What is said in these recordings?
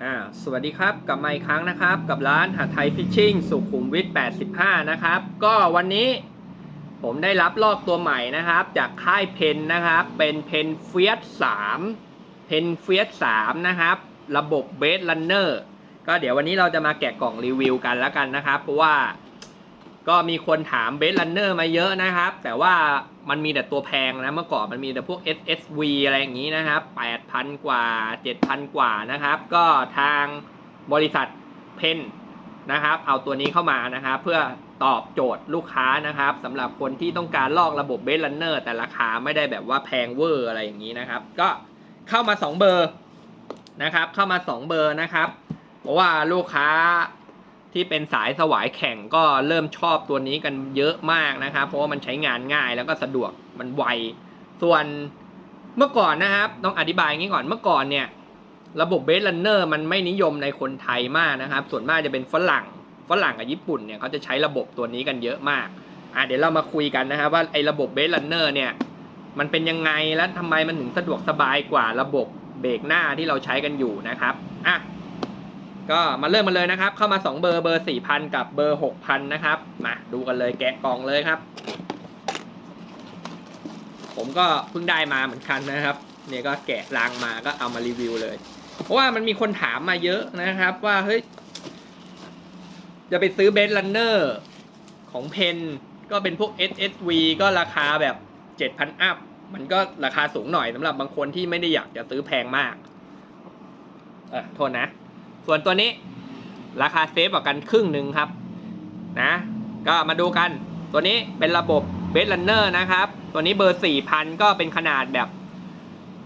อ่าสวัสดีครับกลับมาอีกครั้งนะครับ กับร้านหาไทยฟิชชิ่งสุขุมวิท 85 นะครับ ก็วันนี้ผมได้รับลอกตัวใหม่นะครับ จากค่ายเพนนะครับ เป็นเพนเฟียส3เพนเฟียส3นะครับ ระบบเบสลันเนอร์ก็เดี๋ยววันนี้เราจะมาแกะกล่องรีวิวกันแล้วกันนะครับ เพราะว่า ก็มีคนถามเบสลันเนอร์มาเยอะนะครับ แต่ว่ามันมีแต่ตัวแพงนะ เมื่อก่อนมันมีแต่พวก SSV อะไรอย่างนี้นะครับ 8,000 กว่า 7,000 กว่านะครับ ก็ทางบริษัทเพนนะครับ เอาตัวนี้เข้ามานะครับ เพื่อตอบโจทย์ลูกค้านะครับสำหรับคนที่ต้องการลอกระบบเบสลันเนอร์แต่ราคาไม่ได้แบบว่าแพงเวอร์อะไรอย่างนี้นะครับ ก็เข้ามา 2 เบอร์นะครับ เข้ามา 2 เบอร์นะครับ เพราะว่าลูกค้า ที่เป็นสายสวายแข่งก็เริ่มชอบตัวนี้กันเยอะมากนะครับ เพราะว่ามันใช้งานง่ายแล้วก็สะดวกมันไว ส่วนเมื่อก่อนนะครับ ต้องอธิบายงี้ก่อนเมื่อก่อนเนี่ย ระบบเบสลันเนอร์มันไม่นิยมในคนไทยมากนะครับ ส่วนมากจะเป็นฝรั่งฝรั่งกับญี่ปุ่นเนี่ยเขาจะใช้ระบบตัวนี้กันเยอะมากอะเดี๋ยวเรามาคุยกันนะครับ ว่าไอ้ระบบเบสลันเนอร์เนี่ยมันเป็นยังไงและทำไมมันถึงสะดวกสบายกว่าระบบเบรกหน้าที่เราใช้กันอยู่นะครับอะ ก็มาเริ่มมาเลยนะครับ เข้ามา 2 เบอร์เบอร์ 4,000 กับเบอร์ 6,000 นะครับ มาดูกันเลยแกะกล่องเลยครับ ผมก็เพิ่งได้มาเหมือนกันนะครับเนี่ยก็แกะรางมาก็เอามารีวิวเลย เพราะว่ามันมีคนถามมาเยอะนะครับ ว่าเฮ้ยจะไปซื้อเบนซ์ลันเนอร์ของเพนก็เป็นพวก SSV ก็ราคาแบบ 7,000 อัพ มันก็ราคาสูงหน่อยสำหรับบางคนที่ไม่ได้อยากจะซื้อแพงมากเออโทษนะ ส่วนตัวนี้ราคาเซฟกว่ากันครึ่งหนึ่งครับนะก็มาดูกันตัวนี้เป็นระบบเบสลันเนอร์นะครับ ตัวนี้เบอร์สี่พันก็เป็นขนาดแบบ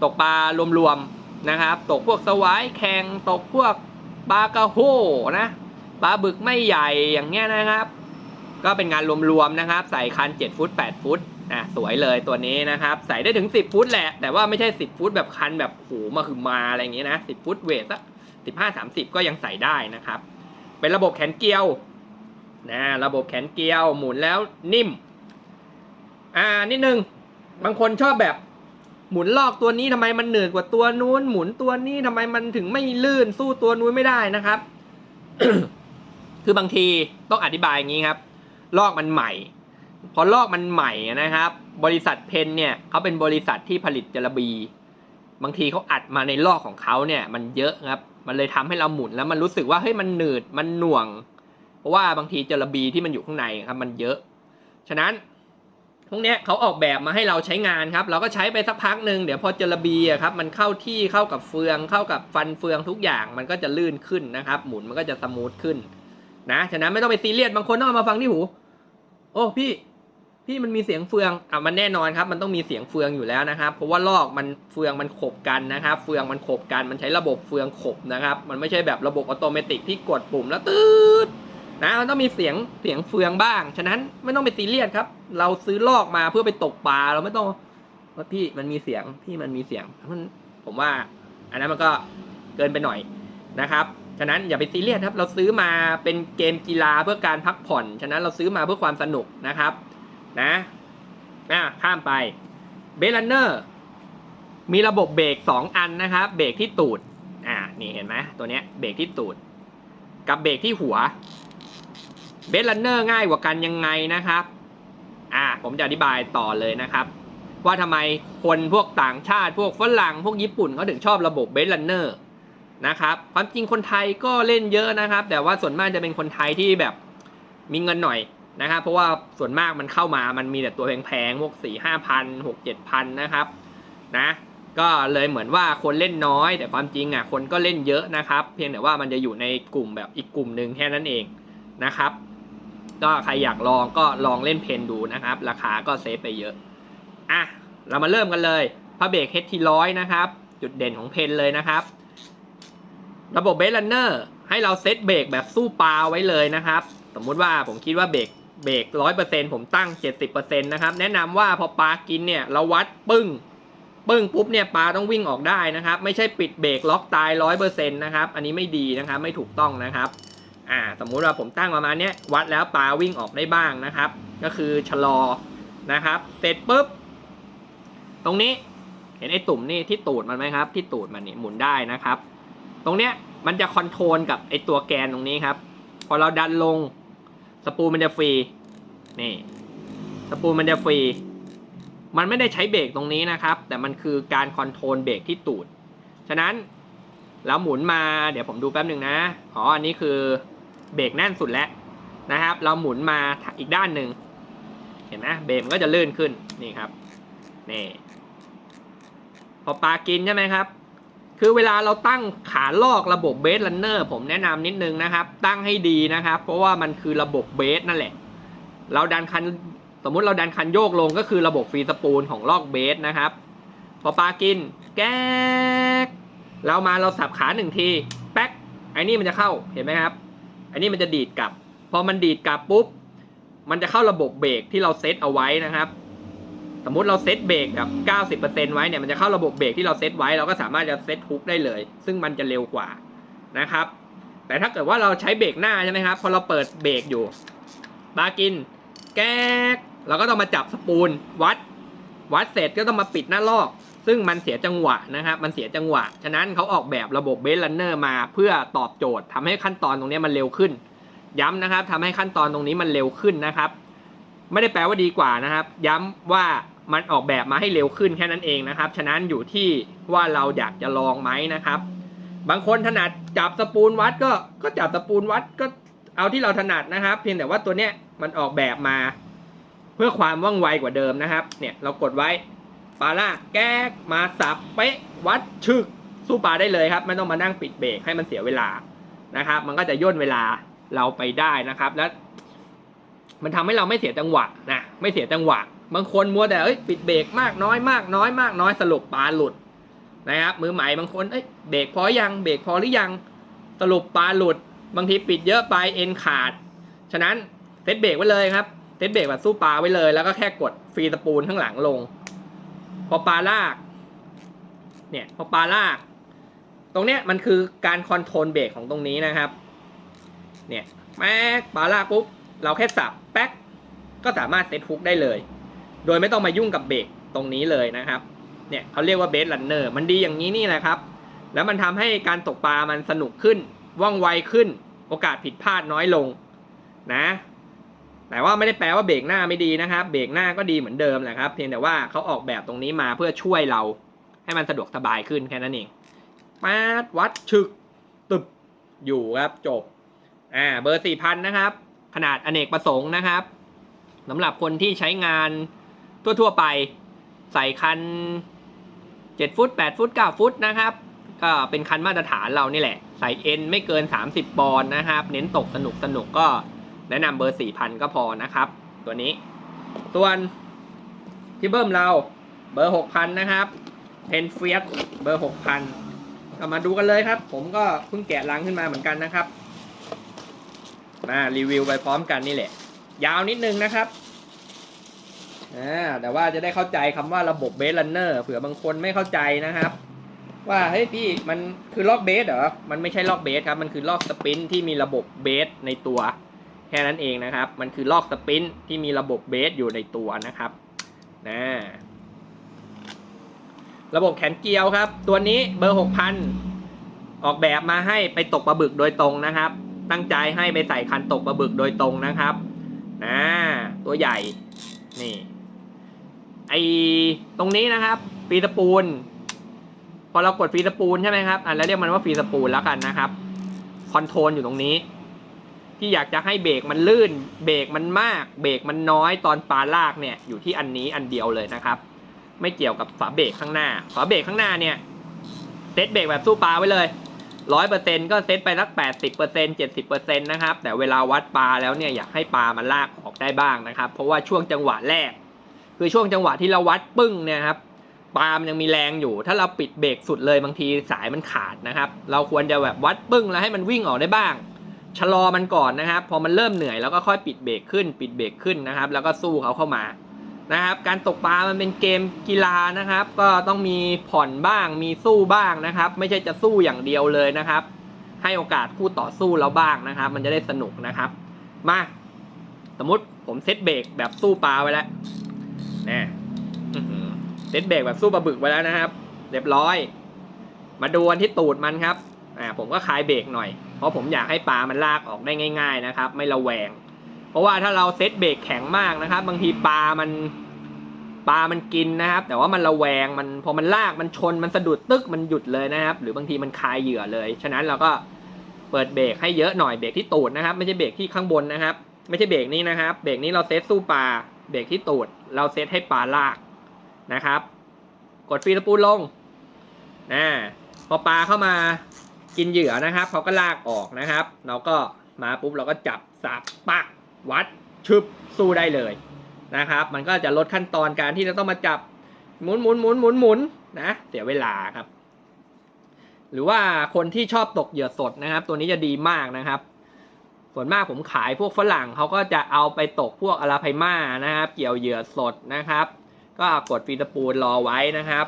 ตกปลารวมๆนะครับ ตกพวกสวายแข่งตกพวกปลากระโหนะปลาบึกไม่ใหญ่อย่างเงี้ยนะครับ ก็เป็นงานรวมๆนะครับ ใส่คัน 7 ฟุต 8 ฟุตนะสวยเลยตัวนี้นะครับ ใส่ได้ถึง 10 ฟุตแหละ แต่ว่าไม่ใช่ 10 ฟุตแบบคันแบบหูมาคือมาอะไรอย่างเงี้ยนะ 10 ฟุตเวทอะ 15 30 ก็ยังใส่ได้นะครับ เป็นระบบแขนเกียวนะระบบแขนเกียวหมุนแล้วนิ่ม อ่านิดนึง บางคนชอบแบบหมุนลอกตัวนี้ทำไมมันเหนื่อยกว่าตัวนู้น หมุนตัวนี้ทำไมมันถึงไม่ลื่นสู้ตัวนู้นไม่ได้นะครับ คือบางทีต้องอธิบายอย่างนี้ครับ ลอกมันใหม่ พอลอกมันใหม่นะครับ บริษัทเพนเนี่ยเขาเป็นบริษัทที่ผลิตจระบี บางทีเขาอัดมาในลอกของเขาเนี่ย มันเยอะครับ มันเลยทำให้เราหมุนแล้วมันรู้สึกว่าเฮ้ยมันหนืดมันหน่วง เพราะว่าบางทีจระบีที่มันอยู่ข้างในครับมันเยอะ ฉะนั้นพวกเนี้ยเขาออกแบบมาให้เราใช้งานครับ เราก็ใช้ไปสักพักหนึ่งเดี๋ยวพอจระบีครับมันเข้าที่เข้ากับเฟือง เข้ากับฟันเฟืองทุกอย่างมันก็จะลื่นขึ้นนะครับ หมุนมันก็จะสมูทขึ้น นะฉะนั้นไม่ต้องไปซีเรียสบางคนต้องเอามาฟังที่หู โอ้พี่ พี่มันมีเสียงเฟืองอะมันแน่นอนครับ มันต้องมีเสียงเฟืองอยู่แล้วนะครับ เพราะว่าลอกมันเฟืองมันขบกันนะครับ เฟืองมันขบกัน มันใช้ระบบเฟืองขบนะครับ มันไม่ใช่แบบระบบอัตโนมัติที่กดปุ่มแล้วตืดนะมันต้องมีเสียงเสียงเฟืองบ้าง ฉะนั้นไม่ต้องไปซีเรียสครับ เราซื้อลอกมาเพื่อไปตกปลาเราไม่ต้องว่าพี่มันมีเสียงพี่มันมีเสียงมันผมว่า อันนั้นมันก็เกินไปหน่อยนะครับฉะนั้นอย่าไปซีเรียสครับ เราซื้อมาเป็นเกมกีฬาเพื่อการพักผ่อน ฉะนั้นเราซื้อมาเพื่อความสนุกนะครับ นะอะข้ามไปเบลเนอร์มีระบบเบรกสองอันนะครับ เบรกที่ตูด อ่า นี่เห็นไหมตัวเนี้ยเบรกที่ตูด กับเบรกที่หัว เบลเนอร์ง่ายกว่ากันยังไงนะครับ อ่า ผมจะอธิบายต่อเลยนะครับ ว่าทำไมคนพวกต่างชาติพวกฝรั่งพวกญี่ปุ่นเขาถึงชอบระบบเบลเนอร์นะครับ ความจริงคนไทยก็เล่นเยอะนะครับ แต่ว่าส่วนมากจะเป็นคนไทยที่แบบมีเงินหน่อย นะครับเพราะว่าส่วนมากมันเข้ามามันมีแต่ตัวแพงๆพวกสี่ห้าพันหกเจ็ดพันนะครับนะก็เลยเหมือนว่าคนเล่นน้อย แต่ความจริงอะคนก็เล่นเยอะนะครับ เพียงแต่ว่ามันจะอยู่ในกลุ่มแบบอีกกลุ่มหนึ่งแค่นั้นเองนะครับ ก็ใครอยากลองก็ลองเล่นเพนดูนะครับ ราคาก็เซฟไปเยอะอะเรามาเริ่มกันเลยพระเบรกเฮดทีร้อยนะครับ จุดเด่นของเพนเลยนะครับ ระบบเบสลันเนอร์ให้เราเซตเบรกแบบสู้ปลาไว้เลยนะครับ สมมุติว่าผมคิดว่าเบรก เบรกร้อยเปอร์เซ็นผมตั้งเจ็ดสิบเปอร์เซ็นต์นะครับ แนะนำว่าพอปลากินเนี่ยเราวัดปึ้ง ปึ้งปุ๊บเนี่ยปลาต้องวิ่งออกได้นะครับ ไม่ใช่ปิดเบรกล็อกตายร้อยเปอร์เซ็นต์นะครับ อันนี้ไม่ดีนะครับ ไม่ถูกต้องนะครับ อ่า สมมุติว่าผมตั้งประมาณเนี้ยวัดแล้วปลาวิ่งออกได้บ้างนะครับ ก็คือชะลอนะครับ เสร็จปุ๊บ ตรงนี้เห็นไอ้ตุ่มนี่ที่ตูดมันไหมครับ ที่ตูดมันนี่หมุนได้นะครับ ตรงเนี้ยมันจะคอนโทรลกับไอ้ตัวแกนตรงนี้ครับ พอเราดันลง สปูมันจะฟรีนี่สปูมันจะฟรีมันไม่ได้ใช้เบรกตรงนี้นะครับ แต่มันคือการคอนโทรลเบรกที่ตูด ฉะนั้นเราหมุนมาเดี๋ยวผมดูแป๊บหนึ่งนะอ๋ออันนี้คือเบรกแน่นสุดแล้วนะครับ เราหมุนมาอีกด้านหนึ่งเห็นไหมเบรกมันก็จะลื่นขึ้นนี่ครับนี่พอปลากินใช่ไหมครับ คือเวลาเราตั้งขาลอกระบบเบสลันเนอร์ผมแนะนำนิดนึงนะครับ ตั้งให้ดีนะครับ เพราะว่ามันคือระบบเบสนั่นแหละ เราดันคันสมมุติเราดันคันโยกลงก็คือระบบฟรีสปูลของลอกเบสนะครับ พอปลากินแก๊กเรามาเราสับขาหนึ่งที แป๊กไอ้นี่มันจะเข้าเห็นไหมครับไอ้นี่มันจะดีดกลับ พอมันดีดกลับปุ๊บมันจะเข้าระบบเบรกที่เราเซตเอาไว้นะครับ สมมุติเราเซตเบรกกับ90%ไว้เนี่ยมันจะเข้าระบบเบรกที่เราเซตไว้เราก็สามารถจะเซตฮุกได้เลย ซึ่งมันจะเร็วกว่านะครับ แต่ถ้าเกิดว่าเราใช้เบรกหน้าใช่ไหมครับพอเราเปิดเบรกอยู่บากิน แก๊กเราก็ต้องมาจับสปูลวัด วัดเสร็จก็ต้องมาปิดหน้าลอก ซึ่งมันเสียจังหวะนะครับมันเสียจังหวะ ฉะนั้นเขาออกแบบระบบเบสลันเนอร์มาเพื่อตอบโจทย์ทำให้ขั้นตอนตรงนี้มันเร็วขึ้น ย้ำนะครับทำให้ขั้นตอนตรงนี้มันเร็วขึ้นนะครับ ไม่ได้แปลว่าดีกว่านะครับ ย้ำว่า มันออกแบบมาให้เร็วขึ้นแค่นั้นเองนะครับ ฉะนั้นอยู่ที่ว่าเราอยากจะลองไหมนะครับ บางคนถนัดจับสปูลวัดก็ก็จับสปูลวัดก็เอาที่เราถนัดนะครับ เพียงแต่ว่าตัวเนี้ยมันออกแบบมา เพื่อความว่องไวกว่าเดิมนะครับ เนี่ยเรากดไว้ปาล่าแก๊กมาสับเป๊ะวัดชึกสู้ปลาได้เลยครับ ไม่ต้องมานั่งปิดเบรกให้มันเสียเวลานะครับ มันก็จะย่นเวลาเราไปได้นะครับ แล้วมันทำให้เราไม่เสียจังหวะนะไม่เสียจังหวะ บางคนมัวแต่เอ้ยปิดเบรกมากน้อยมากน้อยมากน้อยสรุปปลาหลุดนะครับมือใหม่บางคนเอ้ยเบรกพอยังเบรกพอหรือยังสรุปปลาหลุด บางทีปิดเยอะไปเอ็นขาด ฉะนั้นเซตเบรกไว้เลยครับเซตเบรกแบบสู้ปลาไว้เลย แล้วก็แค่กดฟรีสปูลข้างหลังลง พอปลาลาก เนี่ยพอปลาลาก ตรงเนี้ยมันคือการคอนโทรลเบรกของตรงนี้นะครับ เนี่ยแม็กปลาลากปุ๊บเราแค่สับแป๊กก็สามารถเซตฮุกได้เลย โดยไม่ต้องมายุ่งกับเบรกตรงนี้เลยนะครับ เนี่ยเขาเรียกว่าเบสลันเนอร์มันดีอย่างนี้นี่แหละครับ แล้วมันทำให้การตกปลามันสนุกขึ้น ว่องไวขึ้น โอกาสผิดพลาดน้อยลงนะ แต่ว่าไม่ได้แปลว่าเบรกหน้าไม่ดีนะครับ เบรกหน้าก็ดีเหมือนเดิมแหละครับ เพียงแต่ว่าเขาออกแบบตรงนี้มาเพื่อช่วยเรา ให้มันสะดวกสบายขึ้นแค่นั้นเองมาดวัดชึกตึบอยู่ครับจบ อ่าเบอร์สี่พันนะครับ ขนาดอเนกประสงค์นะครับสำหรับคนที่ใช้งาน ทั่วๆไป ใส่คัน 7 ฟุต 8 ฟุต 9 ฟุตนะครับ ก็เป็นคันมาตรฐานเรานี่แหละ ใส่เอ็นไม่เกิน 30 ปอนด์นะครับ เน้นตกสนุกสนุกก็แนะนำเบอร์ 4,000 ก็พอนะครับ ตัวนี้ ส่วนที่เบิ้มเราเบอร์ 6,000 นะครับเพนเฟียสเบอร์ 6,000ก็มาดูกันเลยครับ ผมก็เพิ่งแกะลังขึ้นมาเหมือนกันนะครับมารีวิวไปพร้อมกันนี่แหละ ยาวนิดนึงนะครับ อ่าแต่ว่าจะได้เข้าใจคำว่าระบบเบสลันเนอร์เผื่อบางคนไม่เข้าใจนะครับ ว่าเฮ้ยพี่มันคือล็อกเบสเหรอ มันไม่ใช่ล็อกเบสครับ มันคือล็อกสปรินที่มีระบบเบสในตัว แค่นั้นเองนะครับ มันคือลอกสปรินที่มีระบบเบสอยู่ในตัวนะครับนะระบบแขนเกลียวครับ ตัวนี้เบอร์ 6,000 ออกแบบมาให้ไปตกปลาบึกโดยตรงนะครับ ตั้งใจให้ไปใส่คันตกปลาบึกโดยตรงนะครับนะตัวใหญ่นี่ ไอตรงนี้นะครับฟรีสปูลพอเรากดฟรีสปูลใช่ไหมครับอะแล้วเรียกมันว่าฟรีสปูลแล้วกันนะครับคอนโทรลอยู่ตรงนี้ ที่อยากจะให้เบรกมันลื่น เบรกมันมาก เบรกมันน้อยตอนปลาลากเนี่ยอยู่ที่อันนี้อันเดียวเลยนะครับ ไม่เกี่ยวกับฝาเบรกข้างหน้าฝาเบรกข้างหน้าเนี่ยเซตเบรกแบบสู้ปลาไว้เลยร้อยเปอร์เซ็นก็เซตไปสักแปดสิบเปอร์เซ็นเจ็ดสิบเปอร์เซ็นต์นะครับแต่เวลาวัดปลาแล้วเนี่ยอยากให้ปลามันลากออกได้บ้างนะครับ เพราะว่าช่วงจังหวะแรก คือช่วงจังหวะที่เราวัดปึ้งเนี่ยครับปลามันยังมีแรงอยู่ ถ้าเราปิดเบรกสุดเลยบางทีสายมันขาดนะครับ เราควรจะแบบวัดปึ้งแล้วให้มันวิ่งออกได้บ้าง ชะลอมันก่อนนะครับ พอมันเริ่มเหนื่อยแล้วก็ค่อยปิดเบรกขึ้น ปิดเบรกขึ้นนะครับ แล้วก็สู้เขาเข้ามานะครับ การตกปลามันเป็นเกมกีฬานะครับ ก็ต้องมีผ่อนบ้าง มีสู้บ้างนะครับ ไม่ใช่จะสู้อย่างเดียวเลยนะครับ ให้โอกาสคู่ต่อสู้เราบ้างนะครับ มันจะได้สนุกนะครับ มา สมมติผมเซตเบรกแบบสู้ปลาไว้แล้ว นะอื้อหือเซตเบรกแบบสู้ปลาบึกไว้แล้วนะครับ เรียบร้อย มาดูอันที่ตูดมันครับอ่าผมก็คลายเบรกหน่อย เพราะผมอยากให้ปลามันลากออกได้ง่าย ๆนะครับ ไม่ระแวง เพราะว่าถ้าเราเซตเบรกแข็งมากนะครับ บางทีปลามันปลามันกินนะครับ แต่ว่ามันระแวงมันพอมันลากมันชนมันสะดุดตึกมันหยุดเลยนะครับ หรือบางทีมันคายเหยื่อเลย ฉะนั้นเราก็เปิดเบรกให้เยอะหน่อยเบรกที่ตูดนะครับ ไม่ใช่เบรกที่ข้างบนนะครับ ไม่ใช่เบรกนี้นะครับ เบรกนี้เราเซตสู้ปลา เบรกที่ตูด เราเซตให้ปลาลากนะครับ กดฟรีสปูลลงนะพอปลาเข้ามากินเหยื่อนะครับเขาก็ลากออกนะครับ เราก็มาปุ๊บเราก็จับสับปักวัดชึบสู้ได้เลยนะครับ มันก็จะลดขั้นตอนการที่จะต้องมาจับหมุนหมุนหมุนหมุนหมุนนะเสียเวลาครับ หรือว่าคนที่ชอบตกเหยื่อสดนะครับ ตัวนี้จะดีมากนะครับ ส่วนมากผมขายพวกฝรั่งเขาก็จะเอาไปตกพวกอาราไพม่านะครับ เกี่ยวเหยื่อสดนะครับ ก็กดฟีตะปูนรอไว้นะครับ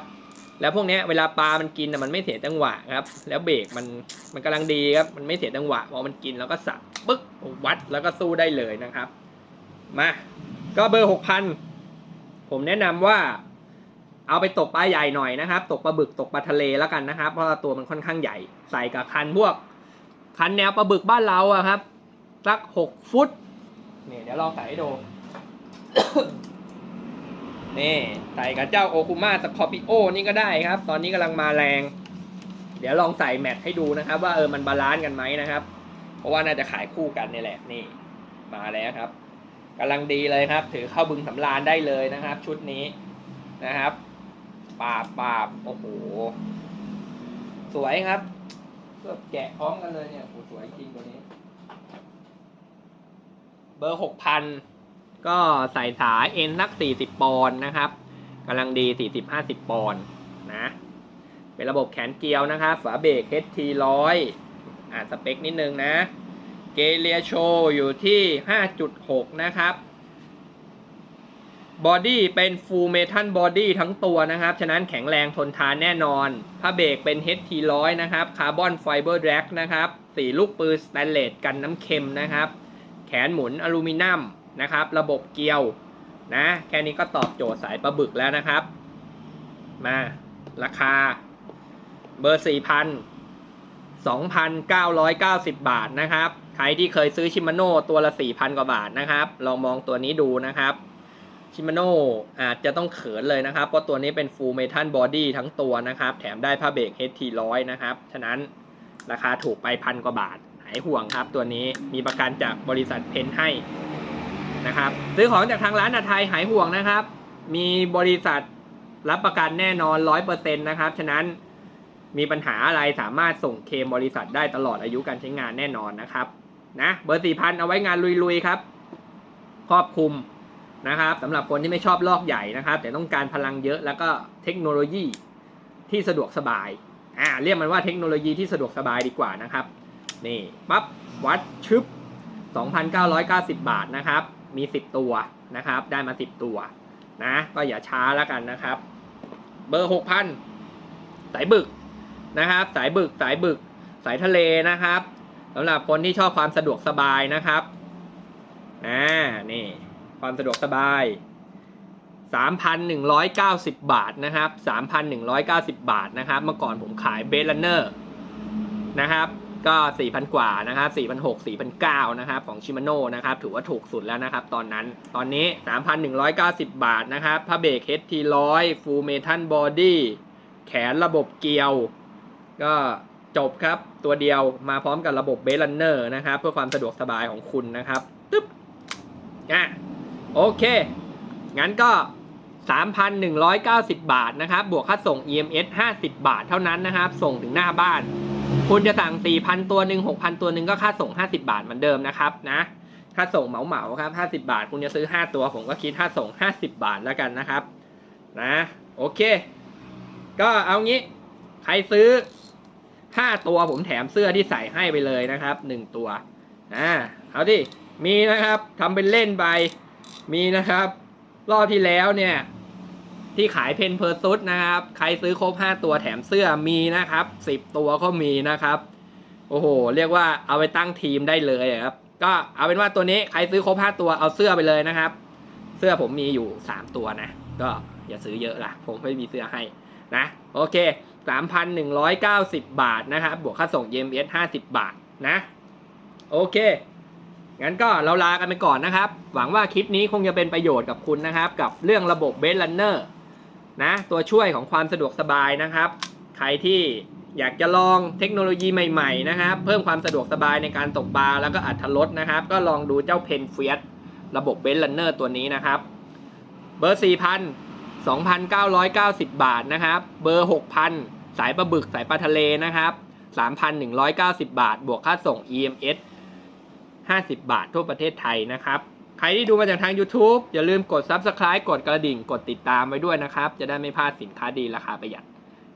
แล้วพวกนี้เวลาปลามันกินนะมันไม่เสียจังหวะครับ แล้วเบรกมันมันกำลังดีครับมันไม่เสียจังหวะพอมันกินแล้วก็สับปึ๊กวัดแล้วก็สู้ได้เลยนะครับมาก็เบอร์หกพันผมแนะนำว่าเอาไปตกปลาใหญ่หน่อยนะครับ ตกปลาบึกตกปลาทะเลแล้วกันนะครับ เพราะตัวมันค่อนข้างใหญ่ ใส่กับคันพวกคันแนวปลาบึกบ้านเราอะครับ สักหกฟุตนี่เดี๋ยวลองใส่ให้ดู นี่ใส่กับเจ้าโอคุมาสคอปิโอนี่ก็ได้ครับ ตอนนี้กำลังมาแรง เดี๋ยวลองใส่แมทให้ดูนะครับ ว่าเออมันบาลานซ์กันไหมนะครับ เพราะว่าน่าจะขายคู่กันนี่แหละนี่ มาแล้วครับกำลังดีเลยครับ ถือเข้าบึงสำราญได้เลยนะครับ ชุดนี้นะครับปาบปาบโอ้โห สวยครับเพื่อแกะพร้อมกันเลยเนี่ยโอ้สวยจริงตัวนี้ เบอร์หกพันก็ใส่สายเอ็นสัก40ปอนด์นะครับกำลังดี40-50ปอนด์นะ เป็นระบบแขนเกลียวนะครับ ฝาเบรก HT 100อ่านสเปคนิดนึงนะ เกเลียโชอยู่ที่5.6นะครับบอดี้เป็นฟูลเมทัลบอดี้ทั้งตัวนะครับ ฉะนั้นแข็งแรงทนทานแน่นอนผ้าเบรกเป็น HT 100 นะครับ คาร์บอนไฟเบอร์แดรกนะครับ สีลูกปืนสแตนเลสกันน้ำเค็มนะครับ แขนหมุนอลูมิเนียมนะครับ ระบบเกลียวนะแค่นี้ก็ตอบโจทย์สายปลาบึกแล้วนะครับ มาราคา เบอร์ 4,000 2,990 บาทนะครับ ใครที่เคยซื้อชิมาโน่ตัวละ 4,000 กว่าบาทนะครับ ลองมองตัวนี้ดูนะครับชิมาโน่อาจจะต้องเขินเลยนะครับ เพราะตัวนี้เป็น Full Metal Body ทั้งตัวนะครับ แถมได้ผ้าเบรก HT 100 นะครับ ฉะนั้นราคาถูกไปพันกว่าบาทายห่วงครับ ตัวนี้มีประกันจากบริษัทเพนให้นะครับ ซื้อของจากทางร้านอาไทยหายห่วงนะครับ มีบริษัทรับประกันแน่นอน100%นต์นะครับ ฉะนั้นมีปัญหาอะไรสามารถส่งเคมบริษัทได้ตลอดอายุการใช้งานแน่นอนนะครับนะเบอร์สี่พันเอาไว้งานลุยๆครับครอบคลุมนะครับสำหรับคนที่ไม่ชอบลอกใหญ่นะครับ แต่ต้องการพลังเยอะแล้วก็เทคโนโลยีที่สะดวกสบายอ่าเรียกมันว่าเทคโนโลยีที่สะดวกสบายดีกว่านะครับ นี่ปั๊บวัดชึบ 2,990 บาทนะครับ มี 10 ตัวนะครับ ได้มา 10 ตัวนะก็อย่าช้าแล้วกันนะครับ เบอร์ 6,000 สายบึกนะครับ สายบึกสายบึก สายทะเลนะครับสำหรับคนที่ชอบความสะดวกสบายนะครับอ่านี่ ความสะดวกสบาย 3,190 บาทนะครับ 3,190 บาทนะครับ เมื่อก่อนผมขายเบสลันเนอร์นะครับ ก็ 4,000 กว่านะครับ4,600 4,900นะครับของชิมาโน่นะครับถือว่าถูกสุดแล้วนะครับ ตอนนั้นตอนนี้ 3,190 บาทนะครับผ้าเบรก HT 100 Full Metal Body แขนระบบเกลียว ก็จบครับตัวเดียวมาพร้อมกับระบบเบลันเนอร์นะครับ เพื่อความสะดวกสบายของคุณนะครับตึ๊บอะโอเค งั้นก็ 3,190 บาทนะครับ บวกค่าส่ง EMS 50 บาทเท่านั้นนะครับ ส่งถึงหน้าบ้าน คุณจะสั่ง 4,000 ตัวหนึ่ง6,000 ตัวหนึ่งก็ค่าส่ง 50 บาทเหมือนเดิมนะครับนะค่าส่งเหมาเหมาครับ 50 บาท คุณจะซื้อ 5 ตัวผมก็คิดค่าส่ง 50 บาทแล้วกันนะครับนะโอเค ก็เอางี้ ใครซื้อ 5 ตัวผมแถมเสื้อที่ใส่ให้ไปเลยนะครับ 1 ตัวอ่าเอาดิมีนะครับทำเป็นเล่นไปมีนะครับ รอบที่แล้วเนี่ย ที่ขายเพนเพอร์ซุดนะครับ ใครซื้อครบ 5 ตัวแถมเสื้อมีนะครับ 10 ตัวก็มีนะครับ โอ้โห เรียกว่าเอาไปตั้งทีมได้เลยครับ ก็เอาเป็นว่าตัวนี้ใครซื้อครบ 5 ตัวเอาเสื้อไปเลยนะครับ เสื้อผมมีอยู่ 3 ตัวนะ ก็อย่าซื้อเยอะละผมไม่มีเสื้อให้นะ โอเค 3,190 บาทนะครับ บวกค่าส่ง EMS 50 บาทนะ โอเคงั้นก็เราลากันไปก่อนนะครับ หวังว่าคลิปนี้คงจะเป็นประโยชน์กับคุณนะครับ กับเรื่องระบบเบส e ันเนอร์ นะตัวช่วยของความสะดวกสบายนะครับ ใครที่อยากจะลองเทคโนโลยีใหม่ๆนะครับ เพิ่มความสะดวกสบายในการตกปลาแล้วก็อัตรสนะครับ ก็ลองดูเจ้าเพนเฟียสระบบเบส e ันเนอร์ตัวนี้นะครับ เบอร์ 4,000 2,990 บาทนะครับ เบอร์ 6,000 สายปลาบึกสายปลาทะเลนะครับ 3,190 บาท บวกค่าส่ง EMS 50 บาททั่วประเทศไทยนะครับ ใครที่ดูมาจากทาง YouTube อย่าลืมกด Subscribe กดกระดิ่ง กดติดตามไว้ด้วยนะครับ จะได้ไม่พลาดสินค้าดีราคาประหยัด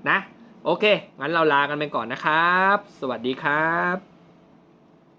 นะ โอเค งั้นเราลากันไปก่อนนะครับ สวัสดีครับ